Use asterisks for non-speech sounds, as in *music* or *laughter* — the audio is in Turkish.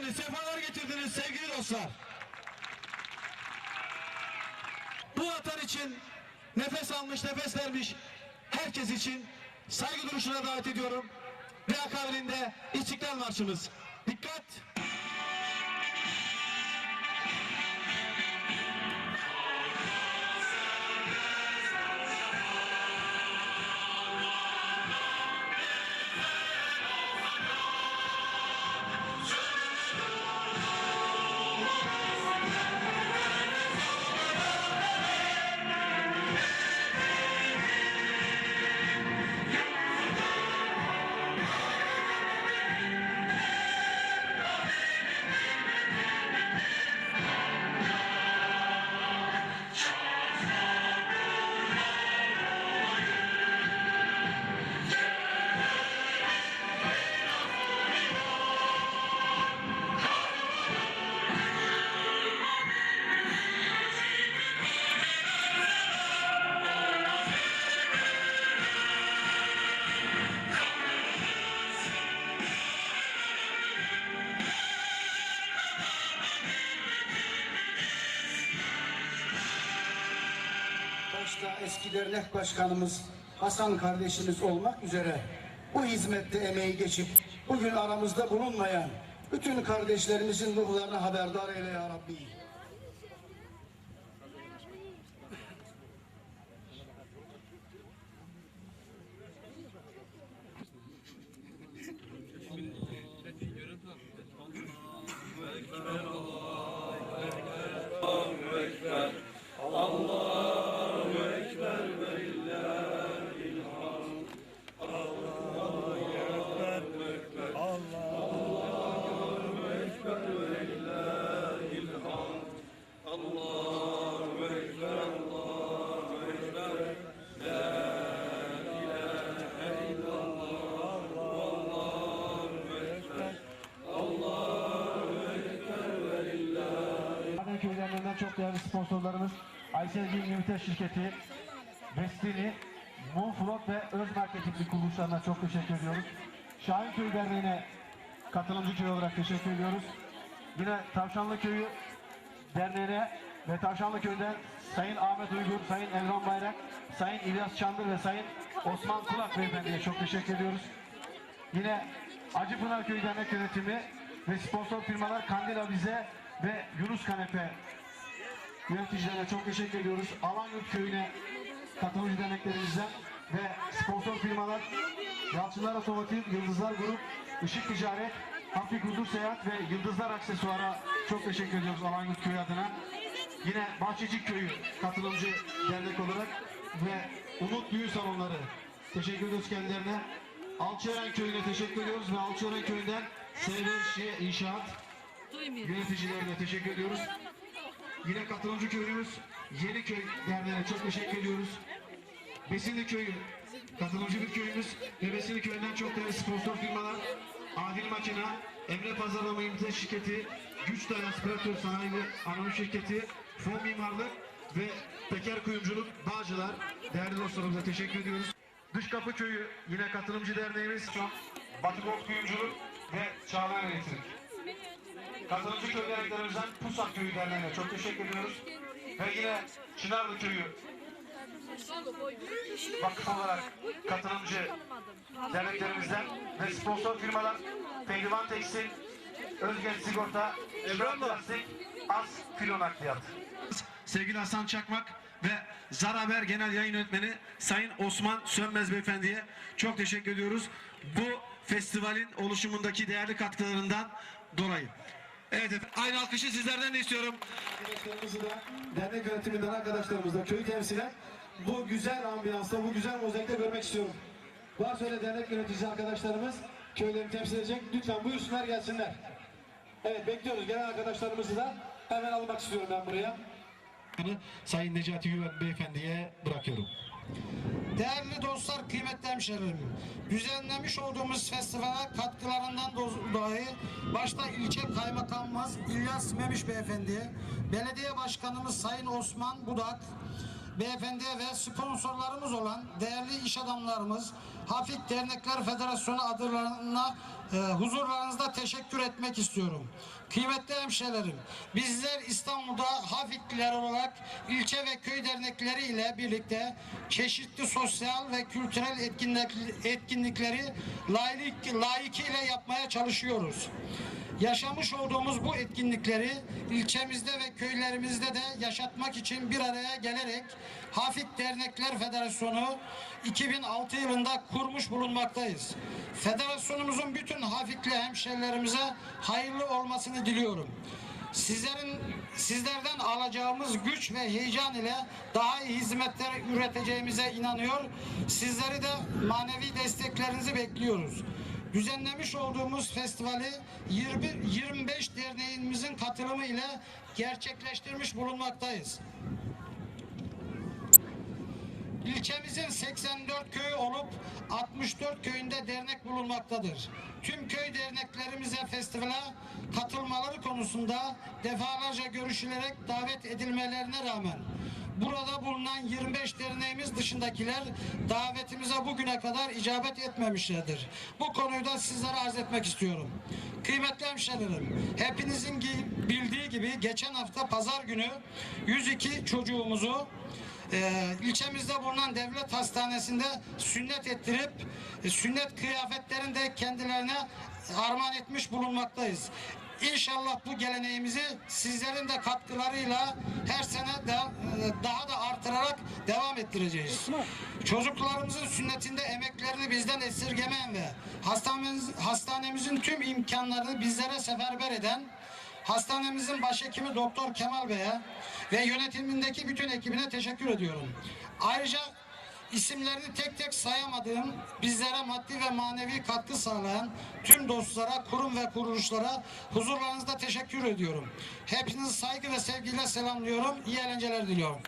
geldiniz, sefalar getirdiniz sevgili dostlar. Bu vatan için nefes almış, nefes vermiş herkes için saygı duruşuna davet ediyorum. Ve akabinde İstiklal Marşımız. Dikkat! Eski dernek başkanımız Hasan kardeşimiz olmak üzere bu hizmette emeği geçip bugün aramızda bulunmayan bütün kardeşlerimizin ruhlarını haberdar eyle ya Rabbi. Maden *laughs* çok değerli sponsorlarımız Ayselgin Limited şirketi, Bestini, Moonflot ve Öz Marketing kuruluşlarına çok teşekkür ediyoruz. Şahin Köy Derneği'ne katılımcı köy olarak teşekkür ediyoruz. Yine Tavşanlı Köyü Derneği'ne ve Tavşanlı Köy'den Sayın Ahmet Uygur, Sayın Elvan Bayrak, Sayın İlyas Çandır ve Sayın Osman Kulak Beyefendi'ye çok teşekkür ediyoruz. Yine Acıpınar Köyü Dernek Yönetimi ve sponsor firmalar Kandil Avize ve Yunus Kanepe yöneticilerine çok teşekkür ediyoruz. Alanyurt Köyü'ne katılımcı derneklerimizden ve sponsor firmalar Yalçınlar Otomotiv, Yıldızlar Grup, Işık Ticaret, Hafif Huzur Seyahat ve Yıldızlar Aksesuar'a çok teşekkür ediyoruz Alanyurt Köyü adına. Yine Bahçecik Köyü katılımcı dernek olarak ve Umut Düğün Salonları teşekkür ediyoruz kendilerine. Alçıören Köyü'ne teşekkür ediyoruz ve Alçıören Köyü'nden SVŞ İnşaat yöneticilerine teşekkür ediyoruz. Yine katılımcı köyümüz Yeniköy Derneği'ne çok teşekkür ediyoruz. Besinli Köyü katılımcı bir köyümüz ve Besinli Köyü'nden çok değerli sponsor firmalar Adil Makina, Emre Pazarlama İmtiyaz Şirketi, Güç Dayan Aspiratör Sanayi ve Anonim Şirketi, Fon Mimarlık ve Peker Kuyumculuk Bağcılar değerli dostlarımıza teşekkür ediyoruz. Dış Kapı Köyü yine katılımcı derneğimiz Batı Gold Kuyumculuk ve Çağlayan Elektrik. Katılımcı köy derneklerimizden Pusak Köyü Derneği'ne çok teşekkür ediyoruz. Ve yine Çınarlı Köyü vakıf olarak katılımcı derneklerimizden ve sponsor firmalar Pehlivan Tekstil, Özgenç Sigorta, Şuran Plastik, As Filon Nakliyat. Sevgili Hasan Çakmak ve Zara Haber Genel Yayın Yönetmeni Sayın Osman Sönmez Beyefendi'ye çok teşekkür ediyoruz. Bu festivalin oluşumundaki değerli katkılarından dolayı. Evet efendim, aynı alkışı sizlerden de istiyorum. Arkadaşlarımızı da dernek yönetiminden arkadaşlarımızı da köyü temsilen bu güzel ambiyansta, bu güzel mozaikte görmek istiyorum. Varsa öyle dernek yöneticisi arkadaşlarımız köylerini temsil edecek. Lütfen buyursunlar gelsinler. Evet bekliyoruz. Gelen arkadaşlarımızı da hemen almak istiyorum ben buraya. Sayın Necati Güven Beyefendi'ye bırakıyorum. Değerli dostlar, kıymetli hemşehrilerim, düzenlemiş olduğumuz festivale katkılarından do- dolayı başta ilçe kaymakamımız İlyas Memiş Beyefendi'ye, belediye başkanımız Sayın Osman Budak Beyefendi'ye ve sponsorlarımız olan değerli iş adamlarımız Hafik Dernekler Federasyonu adlarına e, huzurlarınızda teşekkür etmek istiyorum. Kıymetli hemşehrilerim, bizler İstanbul'da Hafikliler olarak ilçe ve köy dernekleri ile birlikte çeşitli sosyal ve kültürel etkinlik, etkinlikleri layık, layıkıyla yapmaya çalışıyoruz. Yaşamış olduğumuz bu etkinlikleri ilçemizde ve köylerimizde de yaşatmak için bir araya gelerek Hafik Dernekler Federasyonu 2006 yılında kurmuş bulunmaktayız. Federasyonumuzun bütün Hafikli hemşerilerimize hayırlı olmasını diliyorum. Sizlerin sizlerden alacağımız güç ve heyecan ile daha iyi hizmetler üreteceğimize inanıyor. Sizleri de manevi desteklerinizi bekliyoruz. Düzenlemiş olduğumuz festivali 20, 25 derneğimizin katılımı ile gerçekleştirmiş bulunmaktayız. İlçemizin 84 köyü olup 64 köyünde dernek bulunmaktadır. Tüm köy derneklerimize festivale katılmaları konusunda defalarca görüşülerek davet edilmelerine rağmen burada bulunan 25 derneğimiz dışındakiler davetimize bugüne kadar icabet etmemişlerdir. Bu konuyu da sizlere arz etmek istiyorum. Kıymetli hemşehrilerim, hepinizin bildiği gibi geçen hafta pazar günü 102 çocuğumuzu e, ilçemizde bulunan devlet hastanesinde sünnet ettirip e, sünnet kıyafetlerini de kendilerine armağan etmiş bulunmaktayız. İnşallah bu geleneğimizi sizlerin de katkılarıyla her sene de, e, daha da artırarak devam ettireceğiz. Çocuklarımızın sünnetinde emeklerini bizden esirgemeyen ve hastanemiz, hastanemizin tüm imkanlarını bizlere seferber eden Hastanemizin başhekimi Doktor Kemal Bey'e ve yönetimindeki bütün ekibine teşekkür ediyorum. Ayrıca isimlerini tek tek sayamadığım bizlere maddi ve manevi katkı sağlayan tüm dostlara, kurum ve kuruluşlara huzurlarınızda teşekkür ediyorum. Hepinizi saygı ve sevgiyle selamlıyorum. İyi eğlenceler diliyorum.